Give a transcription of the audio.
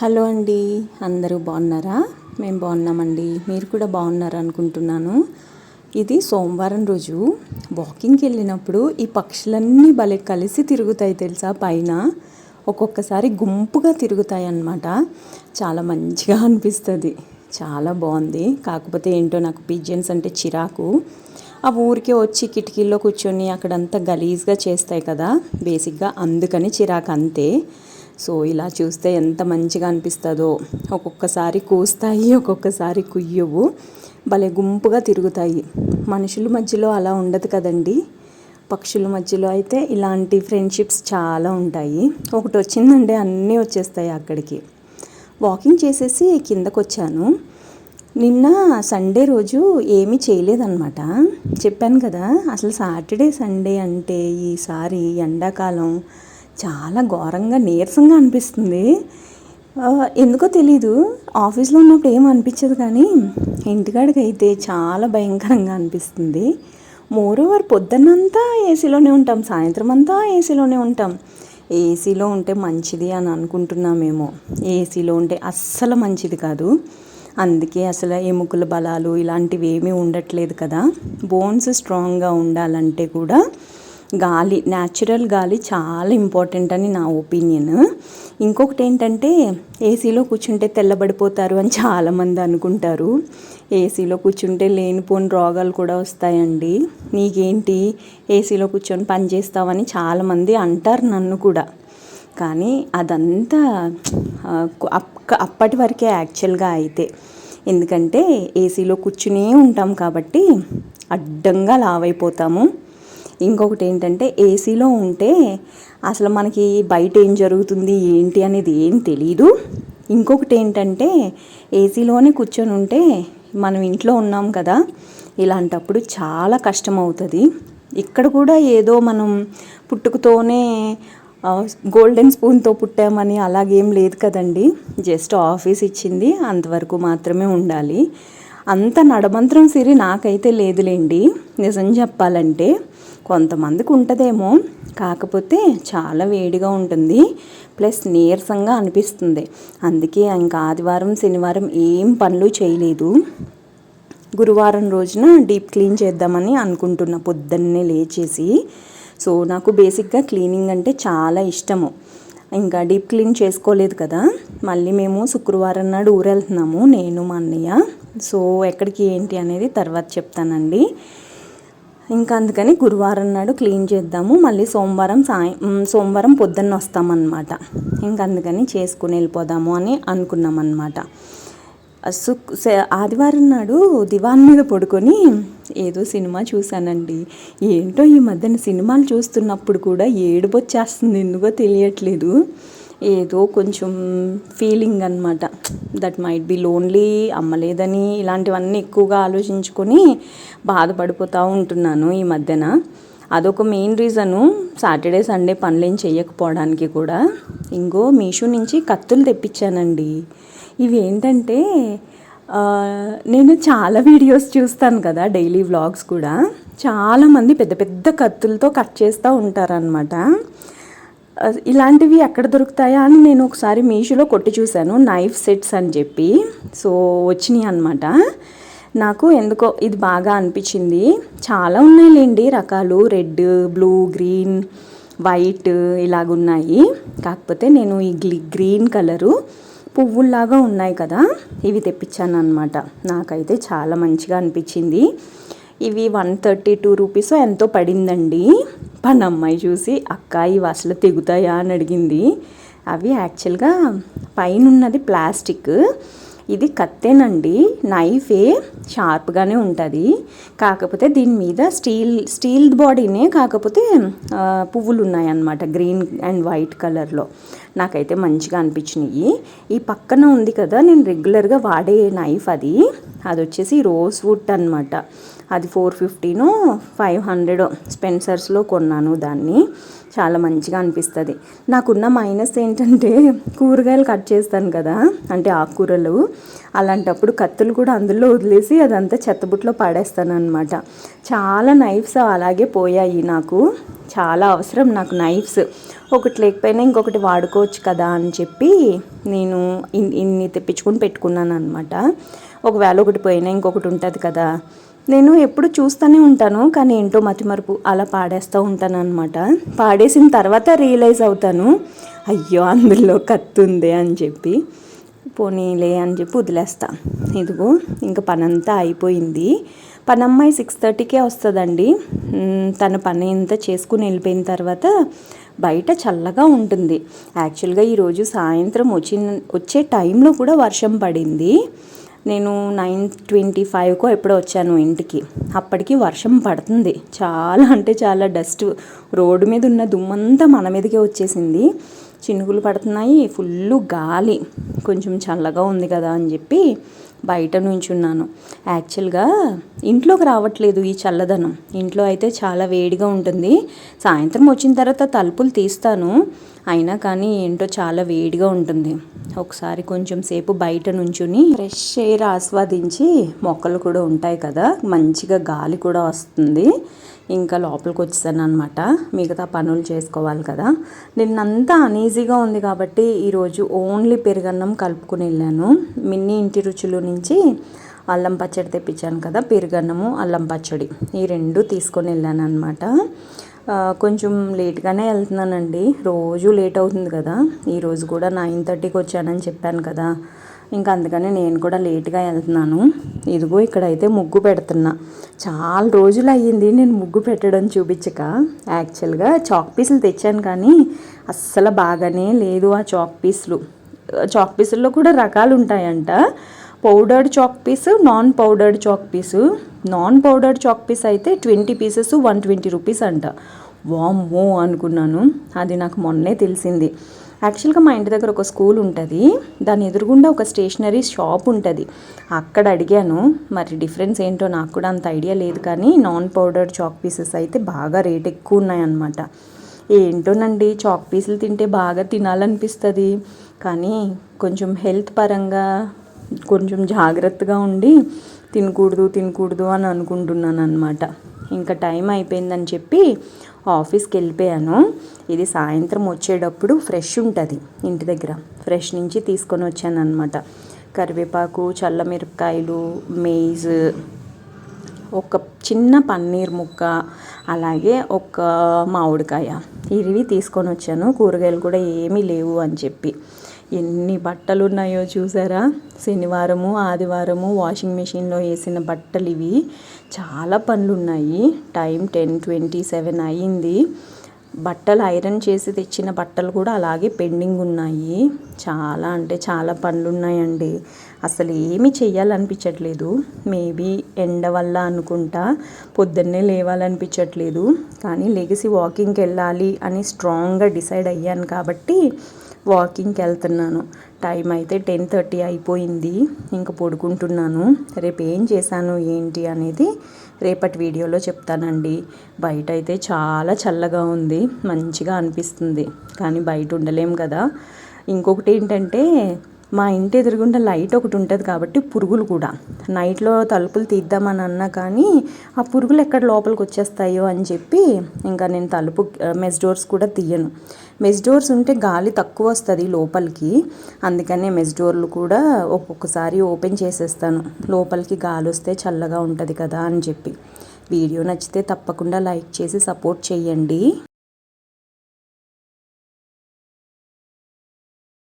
Hello అండి అందరూ బాగున్నారా? మేము బాగున్నామండి. మీరు కూడా బాగున్నారు అనుకుంటున్నాను. ఇది సోమవారం రోజు. వాకింగ్కి వెళ్ళినప్పుడు ఈ పక్షులన్నీ భలే కలిసి తిరుగుతాయి తెలుసా? పైన ఒక్కొక్కసారి గుంపుగా తిరుగుతాయి అన్నమాట చాలా మంచిగా అనిపిస్తుంది. చాలా బాగుంది. కాకపోతే ఏంటో నాకు పిజియన్స్ అంటే చిరాకు. ఆ ఊరికే వచ్చి కిటికీల్లో కూర్చొని అక్కడంతా గలీజ్గా చేస్తాయి కదా? బేసిక్గా అందుకని చిరాకు అంతే సో ఇలా చూస్తే ఎంత మంచిగా అనిపిస్తుందో. ఒక్కొక్కసారి కూస్తాయి ఒక్కొక్కసారి కుయ్యవు. భలే గుంపుగా తిరుగుతాయి. మనుషుల మధ్యలో అలా ఉండదు కదండి. పక్షుల మధ్యలో అయితే ఇలాంటి ఫ్రెండ్షిప్స్ చాలా ఉంటాయి. ఒకటి వచ్చిందంటే అన్నీ వచ్చేస్తాయి అక్కడికి. వాకింగ్ చేసేసి కిందకు వచ్చాను నిన్న సండే రోజు ఏమీ చేయలేదన్నమాట. చెప్పాను కదా అసలు సాటర్డే సండే అంటే ఈసారి ఎండాకాలం చాలా ఘోరంగా నీరసంగా అనిపిస్తుంది. ఎందుకో తెలీదు. ఆఫీస్లో ఉన్నప్పుడు ఏం అనిపించదు కానీ ఇంటికాడికి అయితే చాలా భయంకరంగా అనిపిస్తుంది. మోరోవర్ పొద్దున్నంతా ఏసీలోనే ఉంటాం సాయంత్రం అంతా ఏసీలోనే ఉంటాం. ఏసీలో ఉంటే మంచిది అని అనుకుంటున్నామేమో. ఏసీలో ఉంటే అస్సలు మంచిది కాదు. అందుకే అసలు ఎముకల బలాలు ఇలాంటివి ఏమీ ఉండట్లేదు కదా. బోన్స్ స్ట్రాంగ్గా ఉండాలంటే కూడా గాలి న్యాచురల్ గాలి చాలా ఇంపార్టెంట్ అని నా ఒపీనియన్ ఇంకొకటి ఏంటంటే ఏసీలో కూర్చుంటే తెల్లబడిపోతారు అని చాలామంది అనుకుంటారు. ఏసీలో కూర్చుంటే లేనిపోని రోగాలు కూడా వస్తాయండి. నీకేంటి? ఏసీలో కూర్చొని పని చేస్తావని చాలామంది అంటారు నన్ను కూడా. కానీ అదంతా అప్పటి వరకే యాక్చువల్గా అయితే. ఎందుకంటే ఏసీలో కూర్చునే ఉంటాం కాబట్టి అడ్డంగా లావైపోతాము. ఇంకొకటి ఏంటంటే ఏసీలో ఉంటే అసలు మనకి బయట ఏం జరుగుతుంది ఏంటి అనేది ఏం తెలీదు. ఇంకొకటి ఏంటంటే ఏసీలోనే కూర్చొని ఉంటే మనం ఇంట్లో ఉన్నాం కదా ఇలాంటప్పుడు చాలా కష్టం అవుతుంది ఇక్కడ కూడా ఏదో మనం పుట్టుకతోనే గోల్డెన్ స్పూన్తో పుట్టామని అలాగేం లేదు కదండి. జస్ట్ ఆఫీస్ ఇచ్చింది అంతవరకు మాత్రమే ఉండాలి. అంత నడమంత్రం సిరి నాకైతే లేదులేండి. నిజం చెప్పాలంటే కొంతమందికి ఉంటుందేమో కాకపోతే చాలా వేడిగా ఉంటుంది. ప్లస్ నీరసంగా అనిపిస్తుంది. అందుకే ఇంకా ఆదివారం శనివారం ఏం పనులు చేయలేదు. గురువారం రోజున డీప్ క్లీన్ చేద్దామని అనుకుంటున్న పొద్దున్నే లేచేసి. సో నాకు బేసిక్గా క్లీనింగ్ అంటే చాలా ఇష్టము. ఇంకా డీప్ క్లీన్ చేసుకోలేదు కదా. మళ్ళీ మేము శుక్రవారం నాడు ఊరెళ్తున్నాము నేను మా అన్నయ్య. సో ఎక్కడికి ఏంటి అనేది తర్వాత చెప్తానండి. ఇంకా అందుకని గురువారం నాడు క్లీన్ చేద్దాము. మళ్ళీ సోమవారం సాయం సోమవారం పొద్దున్న వస్తామన్నమాట. ఇంకా అందుకని చేసుకుని వెళ్ళిపోదాము అని అనుకున్నాం అనమాట సుక్ ఆదివారం నాడు దివాన్ మీద పడుకొని ఏదో సినిమా చూశానండి. ఏంటో ఈ మధ్యన సినిమాలు చూస్తున్నప్పుడు కూడా ఏడుపు వచ్చేస్తుంది. ఎందుకో తెలియట్లేదు. ఏదో కొంచెం ఫీలింగ్ అనమాట దట్ మైట్ బి లోన్లీ అమ్మలేదని ఇలాంటివన్నీ ఎక్కువగా ఆలోచించుకొని బాధపడిపోతూ ఉంటున్నాను ఈ మధ్యన. అదొక మెయిన్ రీజను సాటర్డే సండే పనులేం చేయకపోవడానికి కూడా. ఇంకో మీషో నుంచి కత్తులు తెప్పించానండి. ఇవి ఏంటంటే నేను చాలా వీడియోస్ చూస్తాను కదా డైలీ వ్లాగ్స్ కూడా. చాలామంది పెద్ద పెద్ద కత్తులతో కట్ చేస్తూ ఉంటారనమాట ఇలాంటివి ఎక్కడ దొరుకుతాయా అని నేను ఒకసారి మీషోలో కొట్టి చూశాను. నైఫ్ సెట్స్ అని చెప్పి. సో వచ్చినాయి అనమాట నాకు ఎందుకో ఇది బాగా అనిపించింది. చాలా ఉన్నాయిలేండి రకాలు. రెడ్ బ్లూ గ్రీన్ వైట్ ఇలాగున్నాయి. కాకపోతే నేను ఈ గ్రీన్ కలరు పువ్వుల్లాగా ఉన్నాయి కదా ఇవి తెప్పించాను అనమాట నాకైతే చాలా మంచిగా అనిపించింది. ఇవి వన్ థర్టీ టూ రూపీస్ ఎంతో పడిందండి. అని అమ్మాయి చూసి అక్క ఇవి అసలు తెగుతాయా? అని అడిగింది. అవి యాక్చువల్గా పైన ఉన్నది ప్లాస్టిక్. ఇది కత్తేనండి. నైఫే షార్ప్గానే ఉంటుంది. కాకపోతే దీని మీద స్టీల్ స్టీల్ బాడీనే కాకపోతే పువ్వులు ఉన్నాయన్నమాట గ్రీన్ అండ్ వైట్ కలర్లో. నాకైతే మంచిగా అనిపించినాయి. ఈ పక్కన ఉంది కదా నేను రెగ్యులర్గా వాడే నైఫ్ అది. అది వచ్చేసి రోజ్ వుడ్ అనమాట అది ఫోర్ ఫిఫ్టీను ఫైవ్ హండ్రెడ్ స్పెన్సర్స్లో కొన్నాను దాన్ని. చాలా మంచిగా అనిపిస్తుంది. నాకున్న మైనస్ ఏంటంటే కూరగాయలు కట్ చేస్తాను కదా అంటే ఆకుకూరలు. అలాంటప్పుడు కత్తులు కూడా అందులో వదిలేసి అదంతా చెత్తబుట్లో పడేస్తాను అనమాట చాలా నైఫ్స్ అలాగే పోయాయి నాకు. చాలా అవసరం నాకు నైఫ్స్. ఒకటి లేకపోయినా ఇంకొకటి వాడుకోవచ్చు కదా అని చెప్పి నేను ఇన్ని తెప్పించుకొని పెట్టుకున్నాను అనమాట ఒకవేళ ఒకటి పోయినా ఇంకొకటి ఉంటుంది కదా. నేను ఎప్పుడు చూస్తూనే ఉంటాను కానీ ఏంటో మతిమరుపు అలా పాడేస్తూ ఉంటాను అనమాట పాడేసిన తర్వాత రియలైజ్ అవుతాను. అయ్యో అందులో కత్తుంది అని చెప్పి. పోనీలే అని చెప్పి వదిలేస్తా. ఇదిగో ఇంకా పనంతా అయిపోయింది. పని అమ్మాయి సిక్స్ థర్టీకే వస్తుందండి. తన పని ఎంత చేసుకుని వెళ్ళిపోయిన తర్వాత బయట చల్లగా ఉంటుంది. యాక్చువల్గా ఈరోజు సాయంత్రం వచ్చిన వచ్చే టైంలో కూడా వర్షం పడింది. నేను నైన్ ట్వంటీ ఫైవ్కో ఎప్పుడో వచ్చాను ఇంటికి. అప్పటికి వర్షం పడుతుంది. చాలా అంటే చాలా డస్ట్. రోడ్డు మీద ఉన్న దుమ్మంతా మన మీదకే వచ్చేసింది. చినుకులు పడుతున్నాయి. ఫుల్ గాలి. కొంచెం చల్లగా ఉంది కదా అని చెప్పి బయట నుంచున్నాను. యాక్చువల్గా ఇంట్లోకి రావట్లేదు ఈ చల్లదనం. ఇంట్లో అయితే చాలా వేడిగా ఉంటుంది. సాయంత్రం వచ్చిన తర్వాత తలుపులు తీస్తాను. అయినా కానీ ఏంటో చాలా వేడిగా ఉంటుంది. ఒకసారి కొంచెం సేపు బయట నుంచుని ఫ్రెష్ ఎయిర్ ఆస్వాదించి మొక్కలు కూడా ఉంటాయి కదా మంచిగా గాలి కూడా వస్తుంది. ఇంకా లోపలికి వచ్చేసాను అనమాట మిగతా పనులు చేసుకోవాలి కదా. నిన్నంతా అనీజీగా ఉంది కాబట్టి ఈరోజు ఓన్లీ పెరుగన్నం కలుపుకుని వెళ్ళాను. మిన్ని ఇంటి రుచులు నుంచి అల్లం పచ్చడి తెప్పించాను కదా పెరుగన్నము అల్లం పచ్చడి. ఈ రెండు తీసుకొని వెళ్ళాను అనమాట కొంచెం లేట్గానే వెళ్తున్నానండి. రోజు లేట్ అవుతుంది కదా. ఈరోజు కూడా నైన్ థర్టీకి వచ్చానని చెప్పాను కదా. ఇంకా అందుకని నేను కూడా లేట్గా వెళ్తున్నాను. ఇదిగో ఇక్కడైతే ముగ్గు పెడుతున్నా. చాలా రోజులు అయ్యింది నేను ముగ్గు పెట్టడం చూపించక. యాక్చువల్గా చాక్ పీసులు తెచ్చాను కానీ అస్సలు బాగానే లేదు ఆ చాక్ పీసులు. చాక్ పీసుల్లో కూడా రకాలు ఉంటాయంట. Powdered chalk piece non powdered chalk piece. Non powdered chalk piece అయితే twenty pieces one twenty rupees అంట. వామ్మో అనుకున్నాను. అది నాకు మొన్నే తెలిసింది. యాక్చువల్గా మా ఇంటి దగ్గర ఒక స్కూల్ ఉంటుంది. దాని ఎదురుగుండా ఒక స్టేషనరీ షాప్ ఉంటుంది. అక్కడ అడిగాను మరి డిఫరెన్స్ ఏంటో నాకు కూడా అంత ఐడియా లేదు కానీ నాన్ పౌడర్ చాక్ పీసెస్ అయితే బాగా రేట్ ఎక్కువ ఉన్నాయన్నమాట. ఏంటోనండి చాక్ పీసులు తింటే బాగా తినాలనిపిస్తుంది. కానీ కొంచెం హెల్త్ పరంగా కొంచెం జాగ్రత్తగా ఉండి తినకూడదు తినకూడదు అని అనుకుంటున్నాను అనమాట ఇంకా టైం అయిపోయిందని చెప్పి ఆఫీస్కి వెళ్ళిపోయాను ఇది సాయంత్రం వచ్చేటప్పుడు ఫ్రెష్ ఉంటుంది ఇంటి దగ్గర. ఫ్రెష్ నుంచి తీసుకొని వచ్చాను అనమాట కరివేపాకు చల్లమిరపకాయలు మేజ్ ఒక చిన్న పన్నీర్ ముక్క అలాగే ఒక మామిడికాయ. ఇవి తీసుకొని వచ్చాను. కూరగాయలు కూడా ఏమీ లేవు అని చెప్పి. ఎన్ని బట్టలు ఉన్నాయో చూసారా? శనివారము ఆదివారము వాషింగ్ మెషిన్లో వేసిన బట్టలు ఇవి చాలా పనులు ఉన్నాయి టైం టెన్ ట్వంటీ సెవెన్ అయ్యింది. బట్టలు ఐరన్ చేసి తెచ్చిన బట్టలు కూడా అలాగే పెండింగ్ ఉన్నాయి. చాలా అంటే చాలా పనులు ఉన్నాయండి అసలు ఏమి చేయాలనిపించట్లేదు మేబీ ఎండ వల్ల అనుకుంటా పొద్దున్నే లేవాలనిపించట్లేదు. కానీ లెగిసి వాకింగ్కి వెళ్ళాలి అని స్ట్రాంగ్గా డిసైడ్ అయ్యాను కాబట్టి వాకింగ్కి వెళ్తున్నాను. టైం అయితే టెన్ థర్టీ అయిపోయింది. ఇంకా పడుకుంటున్నాను. రేపు ఏం చేశాను ఏంటి అనేది రేపటి వీడియోలో చెప్తానండి. బయట అయితే చాలా చల్లగా ఉంది. మంచిగా అనిపిస్తుంది. కానీ బయట ఉండలేం కదా. ఇంకొకటి ఏంటంటే మా ఇంటి ఎదురుగుండా లైట్ ఒకటి ఉంటుంది కాబట్టి పురుగులు కూడా. నైట్లో తలుపులు తీద్దామని అన్నా కానీ ఆ పురుగులు ఎక్కడ లోపలికి వచ్చేస్తాయో అని చెప్పి ఇంకా నేను తలుపు మెస్ డోర్స్ కూడా తీయను. మెస్ డోర్స్ ఉంటే గాలి తక్కువ వస్తుంది లోపలికి. అందుకనే మెస్ డోర్లు కూడా ఒక్కొక్కసారి ఓపెన్ చేసేస్తాను. లోపలికి గాలి వస్తే చల్లగా ఉంటుంది కదా అని చెప్పి. వీడియో నచ్చితే తప్పకుండా లైక్ చేసి సపోర్ట్ చేయండి.